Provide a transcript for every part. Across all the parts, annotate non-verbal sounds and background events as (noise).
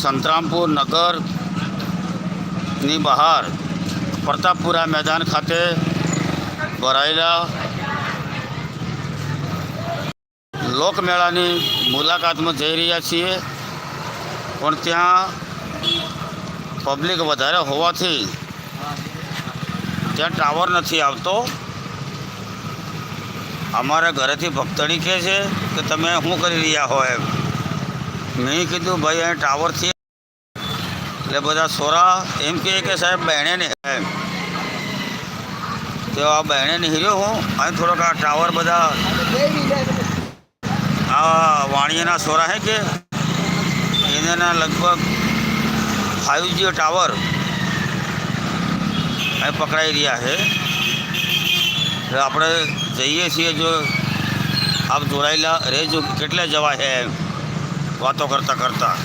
સંતરામપુર નગરની બહાર પ્રતાપપુરા મેદાન ખાતે ભરાયેલા લોકમેળાની મુલાકાતમાં જઈ રહ્યા છીએ. પણ ત્યાં પબ્લિક વધારે હોવાથી ત્યાં ટાવર નથી આવતો. અમારા ઘરેથી ભક્તણી કહે છે કે તમે શું કરી રહ્યા હો એમ. મેં કીધું, ભાઈ અહીં ટાવરથી એટલે બધા સોરા એમ કહે કે, સાહેબ બહેણે ને એમ. તો આ બહેણે હીર્યો હું અહીં થોડોક આ ટાવર બધા આ વાણિયાના સોરા હે કે એના લગભગ ફાઇવ જી ટાવર અહીં પકડાઈ રહ્યા છે. આપણે જઈએ છીએ જો આપ જોડાયેલા રહેજો, કેટલે જવા છે એમ. વાતો કરતાં કરતાં.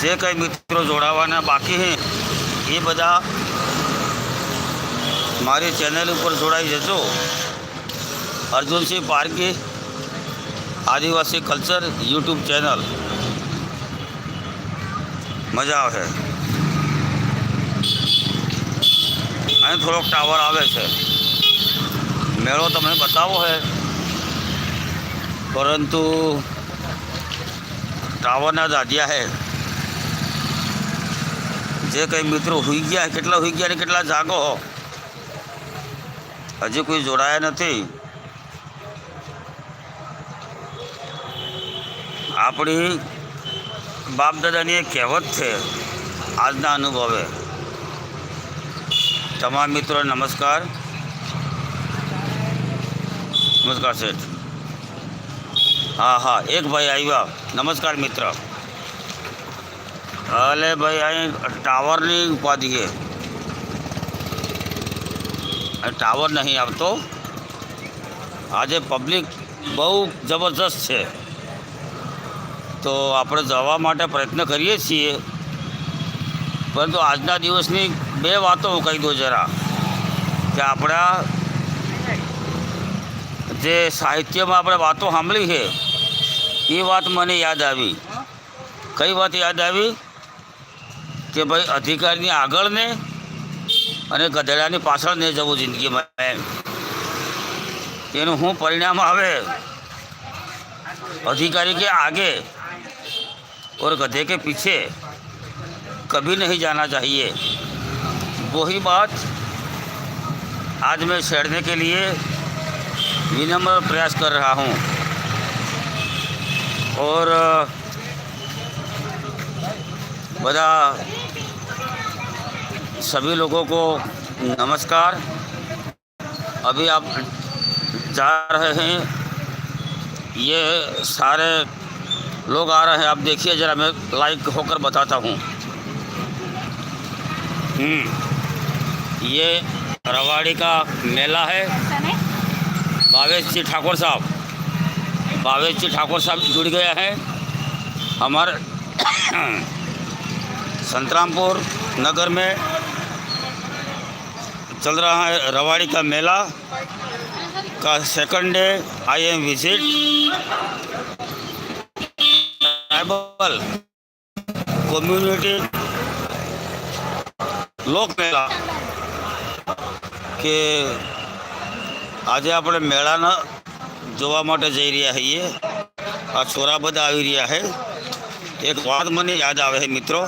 જે કંઈ મિત્રો જોડાવાના બાકી છે એ બધા મારી ચેનલ ઉપર જોડાઈ જજો. અર્જુનસિંહ પારકી, આદિવાસી કલ્ચર યુટ્યુબ ચેનલ. મજા આવશે અહીં થોડોક ટાવર આવે છે. મેળો તમને બતાવો છે પરંતુ ટાવરના દાદિયા છે જે કંઈ મિત્રો હોઈ ગયા કેટલા હોઈ ગયા ને કેટલા જાગો હો. હજી કોઈ જોડાયા નથી. આપણી બાપ દાદાની એક કહેવત છે, આજના અનુભવે. તમામ મિત્રો, નમસ્કાર. નમસ્કાર, શેઠ. હા હા, એક ભાઈ આવ્યા. નમસ્કાર, મિત્ર. અલે ભાઈ, અહીં ટાવરની ઉપાધિ છે. ટાવર નહીં આવતો. આજે પબ્લિક બહુ જબરજસ્ત છે. તો આપણે જવા માટે પ્રયત્ન કરીએ છીએ. પરંતુ આજના દિવસની બે વાતો હું કહી દઉં જરા. કે આપણા જે સાહિત્યમાં આપણે વાતો સાંભળી છે એ વાત મને યાદ આવી કઈ વાત યાદ આવી કે ભાઈ અધિકારીની આગળ ને અને ગધેડાની પાછળ નહીં જવું જિંદગીમાં એમ એનું શું પરિણામ આવે अधिकारी के आगे और गधे के पीछे कभी नहीं जाना चाहिए वही बात आज मैं छेड़ने के लिए विनम्र प्रयास कर रहा हूँ। और बड़ा सभी लोगों को नमस्कार। अभी आप जा रहे हैं। ये सारे लोग आ रहे हैं। आप देखिए ज़रा मैं लाइक होकर बताता हूँ। हम्म, ये रवाड़ी का मेला है। भावेश जी ठाकुर साहब। भावेश जी ठाकुर साहब जुड़ गए हैं हमारे (coughs) संतरामपुर नगर में चल रहा है रवाड़ी का मेला का second day I am visit tribal community लोक मेला के આજે આપણે મેળાના જોવા માટે જઈ રહ્યા છીએ. આ છોરા બધા આવી રહ્યા છે. એક વાત મને યાદ આવે છે મિત્રો,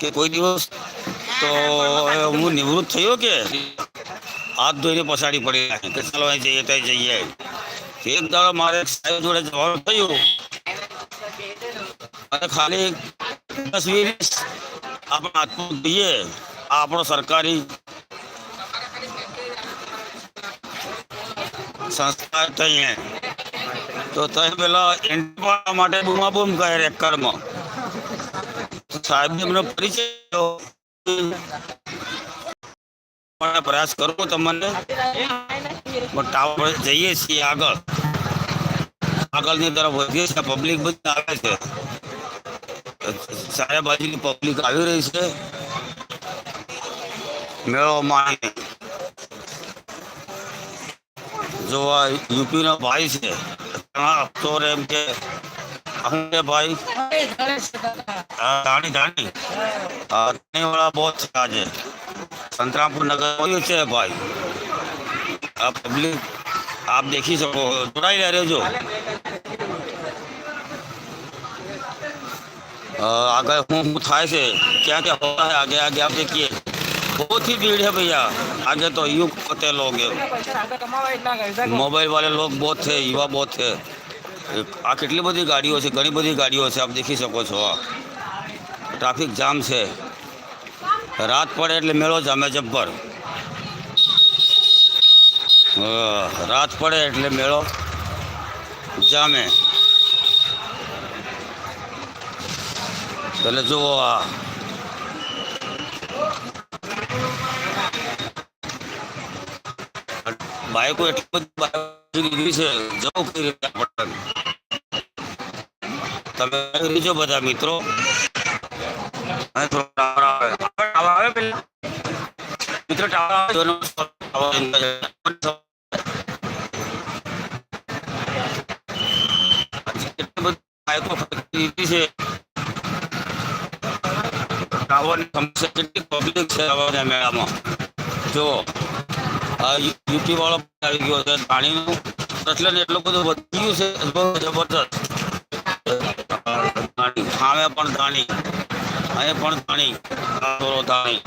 કે કોઈ દિવસ તો હું નિવૃત્ત થયો કે હાથ ધોઈને પછાડી પડી કે ચાલો અહીં જઈએ, ત્યાં જઈએ. એક દાડો મારે સાહેબ જોડે જવાનું થયું. અને ખાલી દસ વીસ આપણા હાથમાં જોઈએ આ આપણો સરકારી સંસ્થા થઈએ. તો તમે પેલા પાડવા માટે બૂમાબૂમ કહે રેકરમાં સાહેબ એમનો પરિચય પ્રયાસ કરવો તમને. પણ ટાવર જઈએ છીએ આગળ. આગળની તરફ વધીએ છીએ. પબ્લિક બધી આવે છે. ચારે બાજુની પબ્લિક આવી રહી છે. મેળો માણી જો આ યુપીનો ભાઈ છે ઘણા અફસોર એમ કે શું છે ભાઈ હા, ધાણી ધાણી હા, ધાણીવાળા બહુ છે આજે संतरामपुर नगर में છે ભાઈ આ પબ્લિક આપ દેખી શકો જોડાઈ રહ્યા રહેજો अ, आगे हूँ हूँ थाय से क्या क्या हो रहा है आगे आगे आप देखिए बहुत ही भीड़ है भैया आगे तो युग होते लोग हैं। मोबाइल वाले लोग बहुत थे युवा बहुत थे એક- આ કેટલી બધી ગાડીઓ છે ઘણી બધી ગાડીઓ છે આપ દેખી શકો છો આ ટ્રાફિક જામ છે રાત પડે એટલે મેળો જામે જબ્બર હા, રાત પડે એટલે મેળો જામે એટલે જુઓ આ બાઈકો એટલી બધી છે જવું કઈ રીતે તમે રીજો બધા મિત્રો. મિત્રો, ટાવર ખરીદી લીધી છે. ટાવરની સમસ્યા કેટલી પબ્લિક છે આવા મેળામાં. જો આ યુપી વાળો પણ આવી ગયો છે, પાણીનું પ્રચલન એટલું બધું વધી ગયું છે, બહુ જબરદસ્ત ધાણી સામે પણ ધાણી અહીં પણ ધાણી થોડો ધાણી.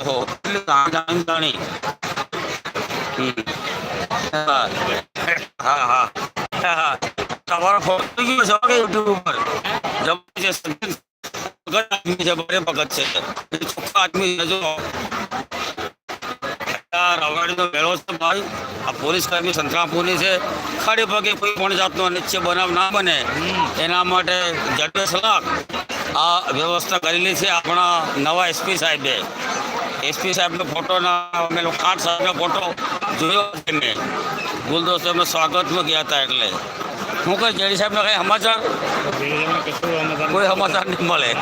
ઓહો, એટલી ધાણી ધાણી ધાણી. હમ. હા હા. હા હા તમારો ફોટો થઈ ગયો છે કે યુટ્યુબ ઉપર? જબરજસ્ત. ભગત આદમી છે બડે ભગત છે. એ ચોખ્ખા આદમી છે, જો. આ રવાડીનો મેળો છે ભાઈ. આ પોલીસ કર્મી સંતરામપુરની છે. ખડે પગે કોઈ પણ જાતનો અનિચ્છ બનાવ ના બને. એના માટે જડબે સલાહ આ વ્યવસ્થા કરેલી છે આપણા નવા એસપી સાહેબે. એસપી સાહેબનો ફોટોના અમે ખાટ સાહેબનો ફોટો જોયો છે મેં. ગુલદોસ્તો અમે સ્વાગતમાં ગયા હતા એટલે. હું કઈ જેડી સાહેબના કંઈ સમાચાર? કોઈ સમાચાર નહીં મળે. (laughs)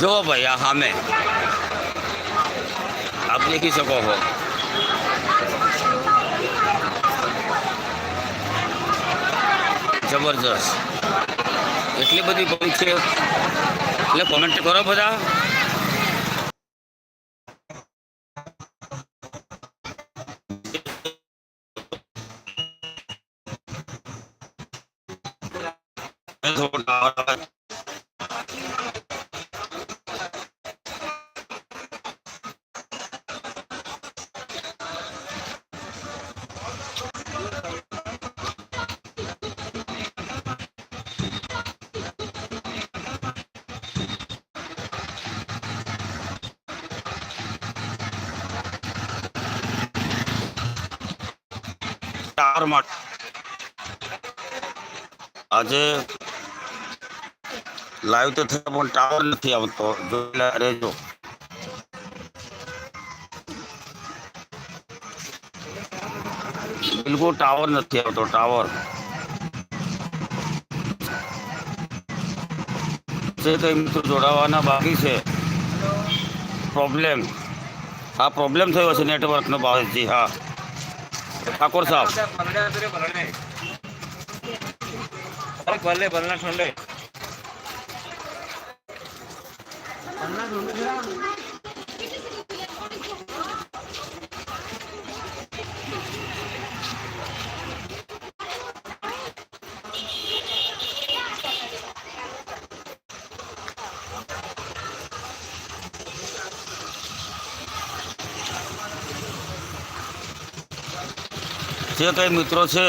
જુઓ ભાઈ, આ સામે. દેખી શકો છો જબરજસ્ત એટલી બધી પબ્લિક છે એટલે કોમેન્ટ કરો બધા ટાવર માટે આજે લાઈવ તો થયો પણ ટાવર નથી આવતો જોયેલા રહેજો બિલકુલ ટાવર નથી આવતો ટાવર જે કંઈ મિત્રો જોડાવાના બાકી છે પ્રોબ્લેમ હા પ્રોબ્લેમ થયો છે નેટવર્કનો બાબતથી હા ঠাকুর সাহেব। বললে বলনা ঠন্ডে જે કંઈ મિત્રો છે,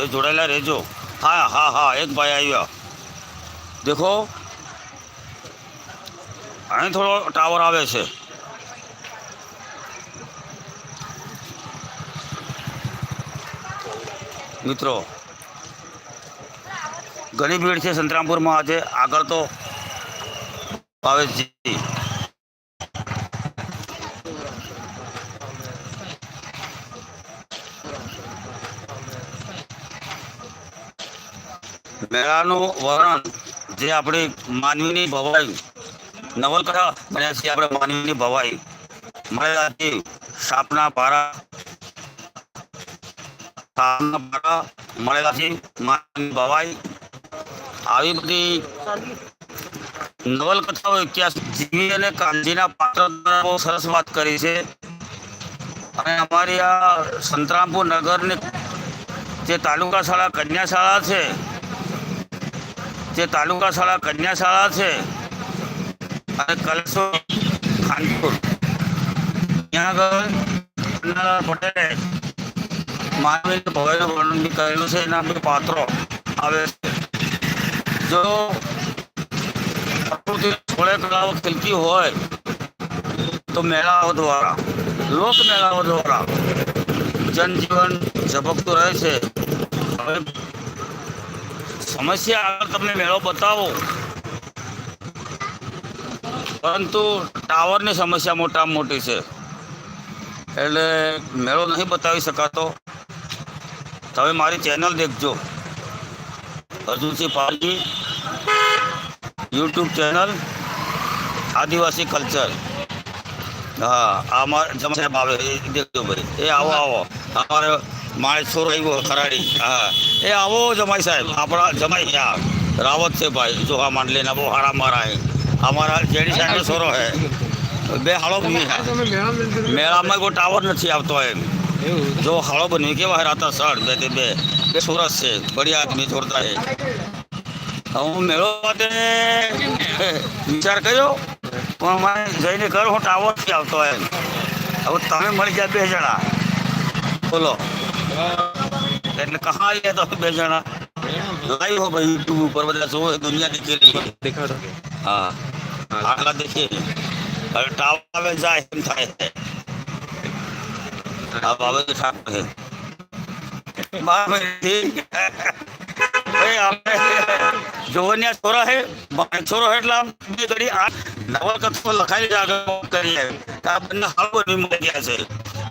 એ જોડાયેલા રહેજો. હા હા હા, એક ભાઈ આવ્યા. દેખો, અહીં થોડો ટાવર આવે છે. મિત્રો, ઘણી ભીડ છે સંતરામપુરમાં. આજે આગળ તો ભાવેશજી મેળાનું વર્ણન જે આપણી માનવીની ભવાઈ, નવલકથા બન્યા છે, આપણે માનવીની ભવાઈ. મળેલાથી સાપના પારા સાપના પારા મળેલાથી માનવીની ભવાઈ. આવી બધી નવલકથાઓ ઇતિહાસ, જીવી અને કાનજીના પાત્ર દ્વારા બહુ સરસ વાત કરી છે. અને અમારી આ સંતરામપુર નગરની જે તાલુકા શાળા કન્યા શાળા છે જે તાલુકા શાળા, કન્યા શાળા છે, અને કલસો ખાનપુર. ત્યાં આગળ પટેલે માનવી ભવાઈનું વર્ણન કરેલું છે, એના બે પાત્રો આવે છે. જો પ્રકૃતિ થોડે કલાઓ ખીલતી હોય, તો મેળાઓ દ્વારા લોક મેળાઓ દ્વારા જનજીવન ઝબકતું રહે છે. હવે સમસ્યા આગળ તમે મેળો બતાવો. પરંતુ ટાવરની સમસ્યા મોટામાં મોટી છે. એટલે મેળો નહીં બતાવી શકાતો. તમે મારી ચેનલ દેખજો. અર્જુનસિંહ પાલજી યુટ્યુબ ચેનલ, આદિવાસી કલ્ચર. હા, આ મારે જમા આવે દેખજો ભાઈ. એ આવો આવો. અમારે મારે છોરો આવ્યો ખરાડી. હા. એ આવો જમાઈ સાહેબ. આપણા જમાઈ ત્યાં રાવત છે ભાઈ. જો આ માંડલીના બહુ હારા મારા અમારા જેડી સાહેબનો છોરો હે. બે હાળો બની મેળામાં કોઈ ટાવર નથી આવતો એમ. જો હાળો બની કેવા રાતા સર બે તે બે. બે સુરત છે. બઢિયા આદમી જોરદાર હે હું મેળો માટે વિચાર કર્યો, પણ અમારે જઈને ઘર હું ટાવર નથી આવતો એમ. હવે તમે મળી ગયા બે જણા. બોલો. એટલે કહાય તો બે જણા લાઈવ હો ભાઈ યુટ્યુબ ઉપર બધા સો દુનિયા દેખેલી દેખાડો હા આગળ દેખીએ હવે ટાવર આવે જાય એમ થાય છે આ બાબત ઠાક છે જોવનિયા છોરા હે છોરો હે એટલે આમ બે ઘડી આ નવલકથો લખાઈ આગળ કરી આ બંને હાલ બની મળી ગયા છે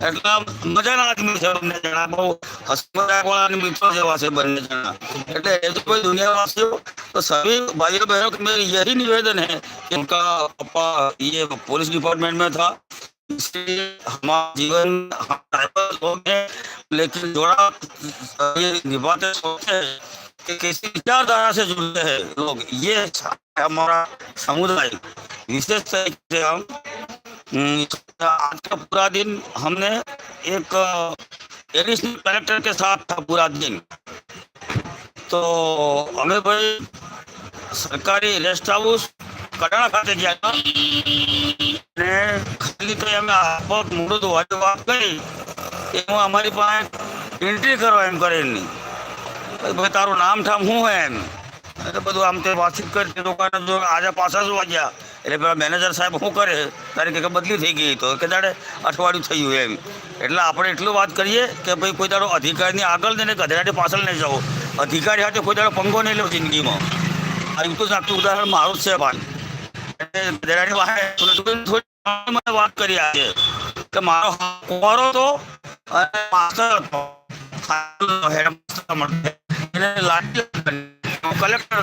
એટલે આમ મજાના આદમી છે બંને જણા બહુ હસી મજાકવાળા અને મિત્રો જેવા છે બંને જણા એટલે એ તો કોઈ दुनियावासियों तो सभी भाइयों बहनों को मेरा यही निवेदन है कि उनका पापा ये पुलिस डिपार्टमेंट में था इसलिए हमारा जीवन हम ट्राइबल लोग हैं लेकिन जोड़ा ये निभाते सोचते हैं कि किसी विचारधारा से जुड़ते हैं लोग ये अच्छा है हमारा समुदाय विशेष तरीके से हम हम्म, आज का पूरा दिन हमने एक एडिशनल कलेक्टर के साथ था पूरा दिन તો અમે ભાઈ સરકારી રેસ્ટ હાઉસ કડાણા ખાતે ગયા હતા ને ખાલી તો અમે આપોત મોડું તો વાજુ વાત કરી એમાં અમારી પાસે એન્ટ્રી કરવા એમ કરે નહીં ભાઈ તારું નામ ઠામ શું હોય એમ એટલે બધું આમ તે વાતચીત કરી તે લોકોને જો આજે પાછા જ વાગ્યા એટલે પેલા મેનેજર સાહેબ શું કરે? તારી કે બદલી થઈ ગઈ તો કે દાડે અઠવાડિયું થયું એમ. એટલે આપણે એટલું વાત કરીએ કે ભાઈ, કોઈ તારો અધિકારીની આગળ ને ગધેડાની પાછળ નહીં જાઓ. અધિકારી સાથે કોઈ દાડો પંગો નહીં લો જિંદગીમાં. આ એવું સાચું ઉદાહરણ મારું જ છે ભાન એટલે વાત કરી આજે કે મારો કુંવારો હતો અને માસ્ટર હતો. કલેક્ટર